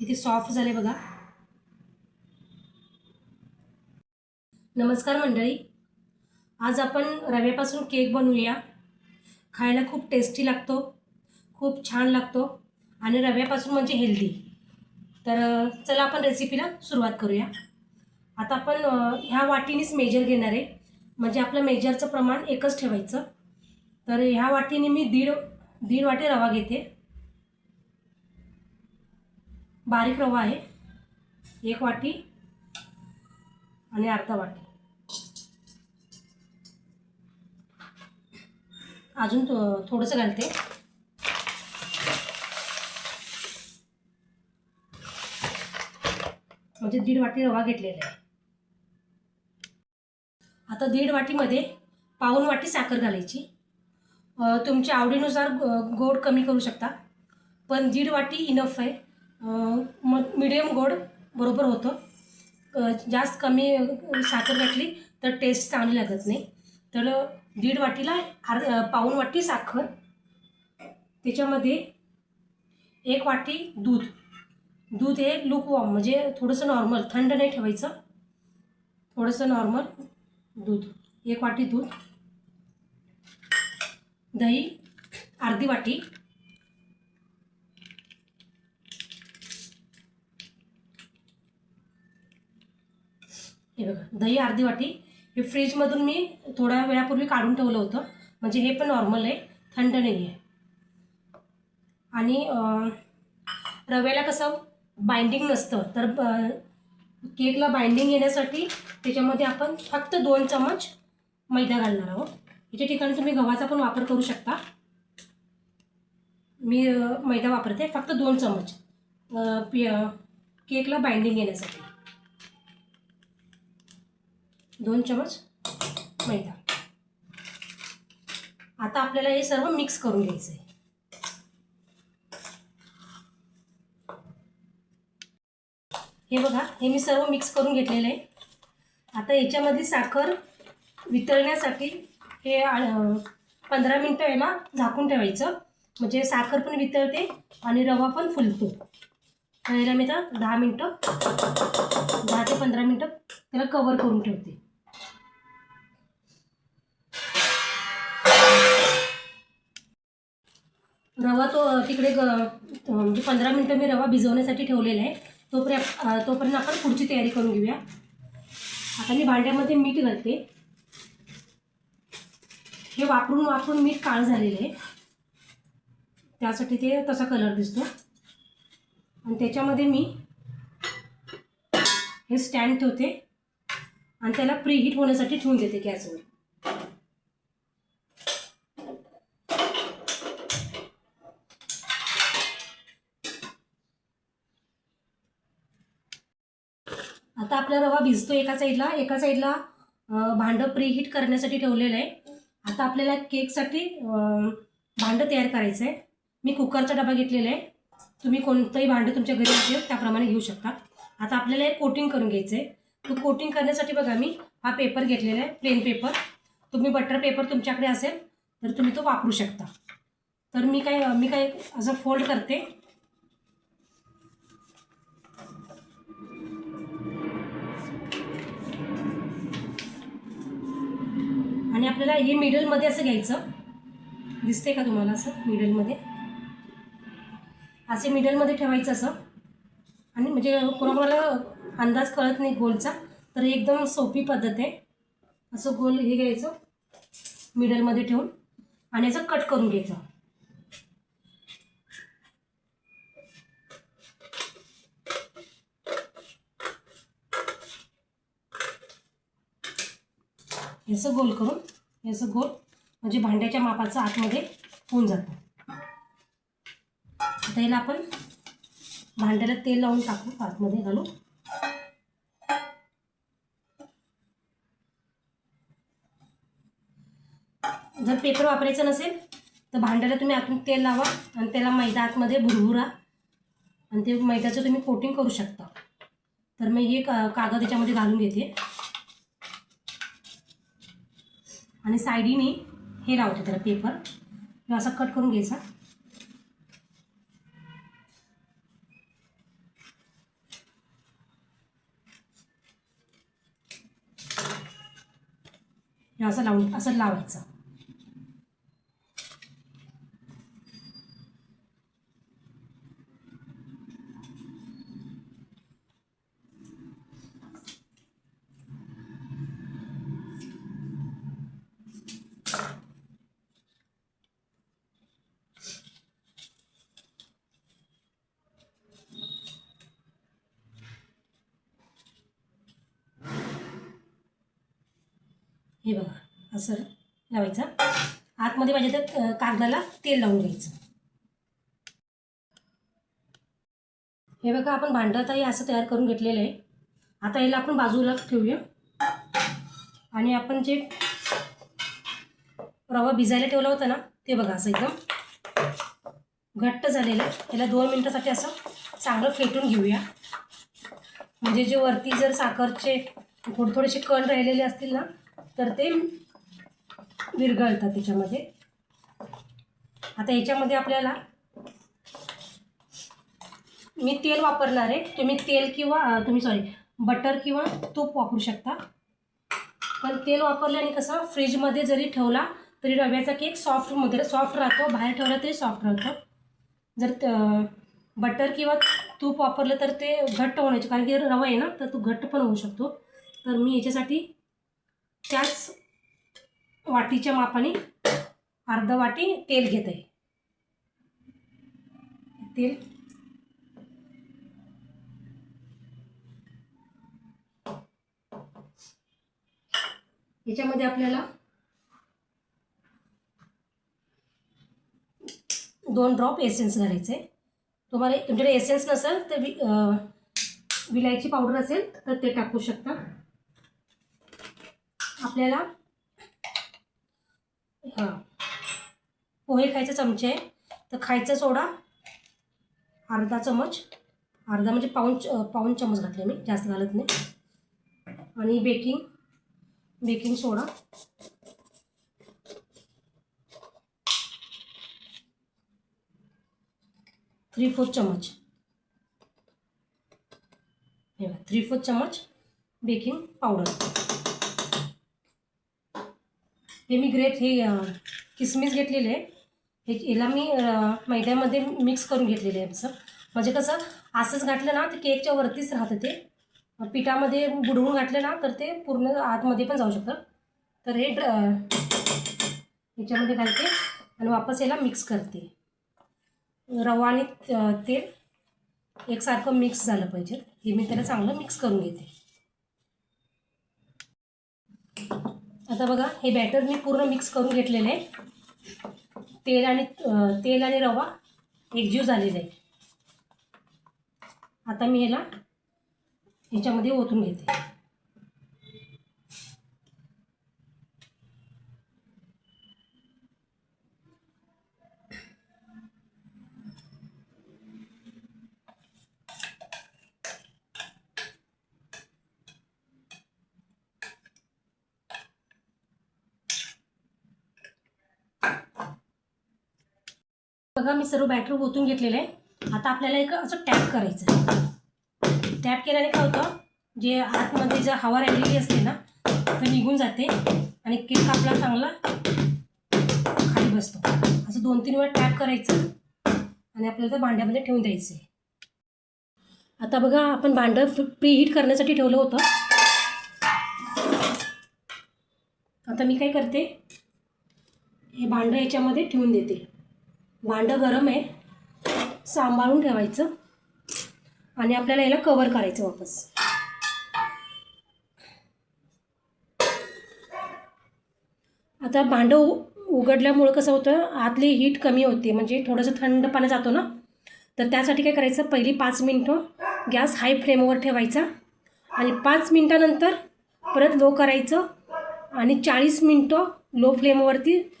किती सॉफ्ट झाले बघा. नमस्कार मंडळी. आज आपण रव्यापासून केक बनवूया. खायला खूप टेस्टी लागतो खूप छान लागतो आणि रव्यापासून म्हणजे हेल्दी तर चला आपण रेसिपीला सुरुवात करूया. आता आपण ह्या वाटीनेच मेजर घेणार आहे. म्हणजे आपलं मेजरचं प्रमाण एकच ठेवायचं. तर ह्या वाटीने मी दीड दीड वाटी रवा घेते. बारीक रवा आहे. एक वाटी आणि अर्धा वाटी. अजून थोडंसं घालते. म्हणजे दीड वाटी रवा घेतलेला आहे. आता दीड वाटीमध्ये पाऊण वाटी साखर घालायची. तुमच्या आवडीनुसार ग- गोड कमी करू शकता. पण दीड वाटी इनफ आहे. मग मिडियम गोड बरोबर होतं. जास्त कमी साखर घातली तर टेस्ट चांगली लागत नाही. तर दीड वाटीला अर्ध पाऊण वाटी साखर. त्याच्यामध्ये एक वाटी दूध. दूध हे लुकवॉर्म म्हणजे थोडंसं नॉर्मल थंड नाही ठेवायचं. थोडंसं नॉर्मल दूध. एक वाटी दूध. दही अर्धी वाटी. हे बघा दही अर्धी वाटी. हे फ्रीजमधून मी थोड्या वेळापूर्वी काढून ठेवलं होतं. म्हणजे हे पण नॉर्मल आहे थंड नाही आहे आणि रव्याला कसं बाइंडिंग नसतं तर केकला बाइंडिंग येण्यासाठी त्याच्यामध्ये आपण फक्त दोन चमच मैदा घालणार आहोत. याच्या ठिकाणी तुम्ही गव्हाचा पण वापर करू शकता. मी मैदा वापरते फक्त दोन चमच. केकला बाइंडिंग येण्यासाठी. दोन चमच मैदा. आता आपल्याला हे सर्व मिक्स करून घ्यायचं आहे हे बघा हे मी सर्व मिक्स करून घेतलेलं आहे. आता याच्यामध्ये साखर वितळण्यासाठी हे पंधरा मिनटं याला झाकून ठेवायचं. म्हणजे साखर पण वितळते आणि रवा पण फुलतो. तर याला मी आता दहा मिनटं दहा ते पंधरा मिनटं त्याला कवर करून ठेवते. रवा तो तिकडे ग म्हणजे पंधरा मिनटं मी रवा भिजवण्यासाठी ठेवलेला आहे. तोपर्यंत तोपर्यंत आपण पुढची तयारी करून घेऊया. आता मी भांड्यामध्ये मीठ घालते. हे वापरून वापरून मीठ काळ झालेलं आहे. त्यासाठी ते तसा कलर दिसतो. आणि त्याच्यामध्ये मी हे स्टँड ठेवते. आणि त्याला प्रीहीट होण्यासाठी ठेवून देते गॅसवर. आता आपला रवा भिजतो एका साईडला. एका साईडला अं, भांडं प्रीहीट करण्यासाठी ठेवलेलं आहे. आता आपल्याला केकसाठी भांडं तयार करायचं आहे मी कुकरचा डबा घेतलेला आहे. तुम्ही कोणतंही भांडं तुमच्या घरी असेल त्याप्रमाणे घेऊ शकता. आता आपल्याला एक कोटिंग करून घ्यायचं आहे तो कोटिंग करण्यासाठी बघा मी हा पेपर घेतलेला आहे प्लेन पेपर तुम्ही बटर पेपर तुमच्याकडे असेल तर तुम्ही तो वापरू शकता. तर मी काय मी काय असं फोल्ड करते. आणि आपल्याला हे मिडलमध्ये असं घ्यायचं. दिसते का तुम्हाला असं? मिडलमध्ये असे मिडलमध्ये ठेवायचं असं. आणि म्हणजे कोणाकोणाला अंदाज कळत नाही गोलचा तर एकदम सोपी पद्धत आहे. असं गोल हे घ्यायचं. मिडलमध्ये ठेवून. आणि असं कट करून घ्यायचं. हे असं गोल करून हे असं गोल म्हणजे भांड्याच्या मापाचं आतमध्ये होऊन जातं. आता याला आपण भांड्याला तेल लावून टाकू आतमध्ये घालू. जर पेपर वापरायचं नसेल तर भांड्याला तुम्ही आतून तेल लावा आणि त्याला मैदा आतमध्ये भुरभुरा आणि ते मैद्याचं तुम्ही कोटिंग करू शकता. तर मी हे का कागद याच्यामध्ये घालून घेते. आणि सायडीने हे लावते त्याला पेपर. किंवा असा कट करून घ्यायचा. असं लावून असं लावायचं. हे बघा असं लावायचं. आतमध्ये माझ्या तर कागदाला तेल लावून घ्यायचं. हे बघा आपण भांडं आता हे असं तयार करून घेतलेलं आहे. आता याला आपण बाजूला ठेवूया. आणि आपण जे रवा भिजायला ठेवला होता ना ते बघा असं एकदम घट्ट झालेलं आहे. याला दोन मिनटासाठी असं चांगलं फेटून घेऊया. म्हणजे जे वरती जर साखरचे थोडे थोडेसे कण राहिलेले असतील ना तर ते विरघळतात त्याच्यामध्ये. आता याच्यामध्ये आपल्याला मी तेल वापरणार आहे. तुम्ही तेल किंवा तुम्ही सॉरी बटर किंवा तूप वापरू शकता. पण तेल वापरल्याने कसं फ्रीजमध्ये जरी ठेवला तरी रव्याचा केक सॉफ्टमध्ये सॉफ्ट राहतो बाहेर ठेवला तरी सॉफ्ट राहतो. जर त- बटर किंवा तूप वापरलं तर ते घट्ट होण्याचे कारण की रवा आहे ना तर तो घट्ट पण होऊ शकतो. तर मी याच्यासाठी त्याच वाटीच्या मापाने अर्ध वाटी तेल घेत. आहे तेल. याच्यामध्ये आपल्याला दोन ड्रॉप एसेन्स घालायचे. तुम्हाला तुमच्याकडे एसेन्स नसेल तर वि विलायची पावडर असेल तर ते टाकू शकता. आपल्याला हां. पोहे खायचे चमचे. तर खायचा सोडा. अर्धा चमच. अर्धा म्हणजे पाऊन पाऊन चमच घातले मी. जास्त घालत नाही. आणि baking baking soda. Three fourth चमच. हे थ्री फोर्थ चमच बेकिंग पावडर. हे मी ग्रेप हे किसमिस घेतलेले आहे. हे याला मी मैद्यामध्ये मिक्स करून घेतलेले आहे असं. म्हणजे कसं असंच घातलं ना ते केकच्या वरतीच राहतं ते. पिठामध्ये बुडवून घातलं ना तर ते पूर्ण आतमध्ये पण जाऊ शकतं. तर हे ड्र याच्यामध्ये घालते आणि वापस याला मिक्स करते. रवा आणि तेल एकसारखं मिक्स झालं पाहिजे. हे मी त्याला चांगलं मिक्स करून घेते. आता बघा हे बॅटर मी पूर्ण मिक्स करून घेतलेलं आहे तेल आणि तेल आणि रवा एकजीव झालेला आहे आता मी ह्याला ह्याच्यामध्ये ओतून घेते. बघा मी सर्व बॅटर ओतून घेतलेलं आहे. आता आपल्याला एक असं टॅप करायचं आहे. टॅप केल्याने काय होतं जे आतमध्ये जर हवा राहिलेली असते ना तर निघून जाते आणि केक आपला चांगला खाली बसतो. असं दोन तीन वेळा टॅप करायचं आणि आपल्याला ते भांड्यामध्ये ठेवून द्यायचं आहे. आता बघा आपण भांडं प्री हीट करण्यासाठी ठेवलं होतं. आता मी काय करते हे भांडं याच्यामध्ये ठेवून देते. भांडं गरम आहे. सांभाळून ठेवायचं. आणि आपल्याला याला कवर करायचं वापस. आता भांडं उ- उघडल्यामुळं कसं होतं आतली हीट कमी होते. म्हणजे थोडंसं थंड पाणी जातो ना? तर त्यासाठी काय करायचं पहिली पाच मिनटं गॅस हाय फ्लेमवर ठेवायचा. आणि पाच मिनटानंतर परत लो करायचं. आणि चाळीस मिनटं लो फ्लेमवरती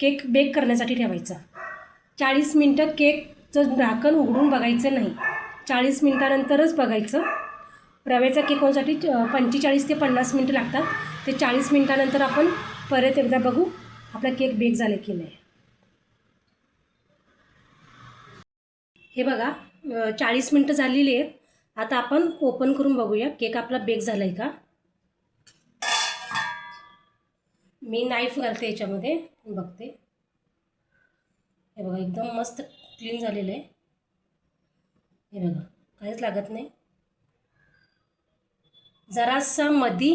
केक बेक करण्यासाठी ठेवायचा. चाळीस मिनटं केकचं झाकण उघडून बघायचं नाही. चाळीस मिनटानंतरच बघायचं. रव्याचा केक होण्यासाठी पंचेचाळीस ते पन्नास मिनटं लागतात. ते चाळीस मिनटानंतर आपण परत एकदा बघू आपला केक बेक झाला की नाही. हे बघा चाळीस मिनटं झालेली आहेत. आता आपण ओपन करून बघूया. केक आपला बेक झाला आहे का? मी नाईफ घालते याच्यामध्ये. बघते. हे बघा एकदम मस्त क्लीन झालेलं आहे. हे बघा काहीच लागत नाही. जरासा मधी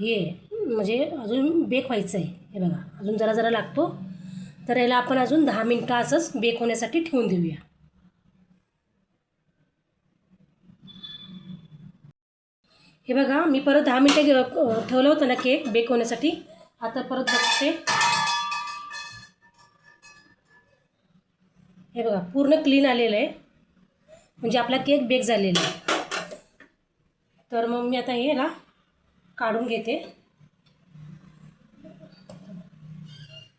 हे म्हणजे अजून बेक व्हायचं आहे. हे बघा अजून जरा जरा लागतो. तर याला आपण अजून दहा मिनटं असंच बेक होण्यासाठी ठेवून देऊया. हे बघा मी परत दहा मिनटं ठेवलं होतं ना केक बेक होण्यासाठी. आता परत बघते. हे बघा पूर्ण क्लीन आलेलं आहे. म्हणजे आपला केक बेक झालेला आहे. तर मग मी आता हे काढून घेते.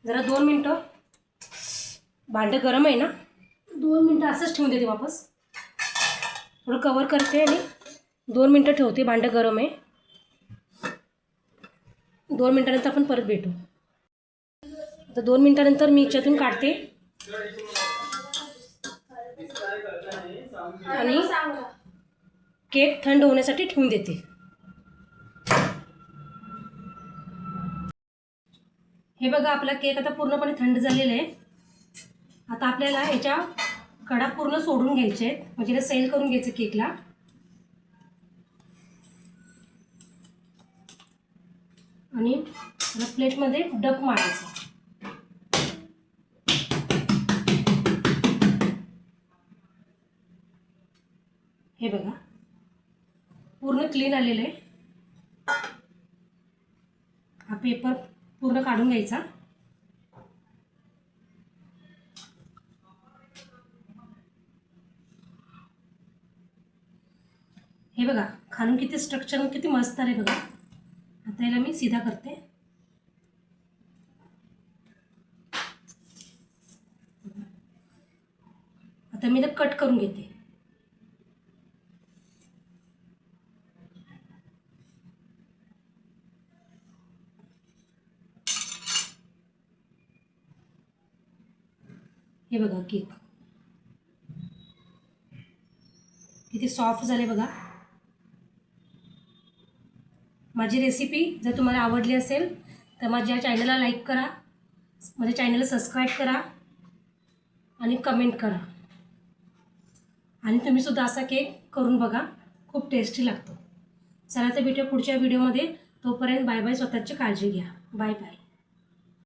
जरा दोन मिनटं. भांडं गरम आहे ना? दोन मिनटं असंच ठेवून देते वापस. थोडं कवर करते आणि दोन मिनटं ठेवते भांडं गरम आहे. दोन मिनटानंतर आपण परत भेटू. आता दोन मिनटानंतर मी याच्यातून काढते. आणि केक थंड होण्यासाठी ठेवून देते. हे बघा आपला केक आता पूर्णपणे थंड झालेला आहे. आता आपल्याला याच्या कडा पूर्ण सोडून घ्यायचे आहेत. म्हणजे सेल करून घ्यायचं केकला. आणि प्लेटमध्ये डब मारायचं. हे बघा. पूर्ण क्लीन आलेलं आहे. हा पेपर पूर्ण काढून घ्यायचा. हे बघा खालून किती स्ट्रक्चर किती मस्त आहे बघा. आता याला मी सीधा करते. आता मी ते कट करून घेते. हे बघा केक. किती सॉफ्ट झाले बघा. माझी रेसिपी जर तुम्हाला आवडली असेल तर माझ्या चॅनलला लाईक करा. माझ्या चॅनलला सबस्क्राईब करा आणि कमेंट करा. आणि तुम्हीसुद्धा असा केक करून बघा खूप टेस्टी लागतो. चला तर भेटूया पुढच्या व्हिडिओमध्ये तोपर्यंत बाय बाय स्वतःची काळजी घ्या. Bye bye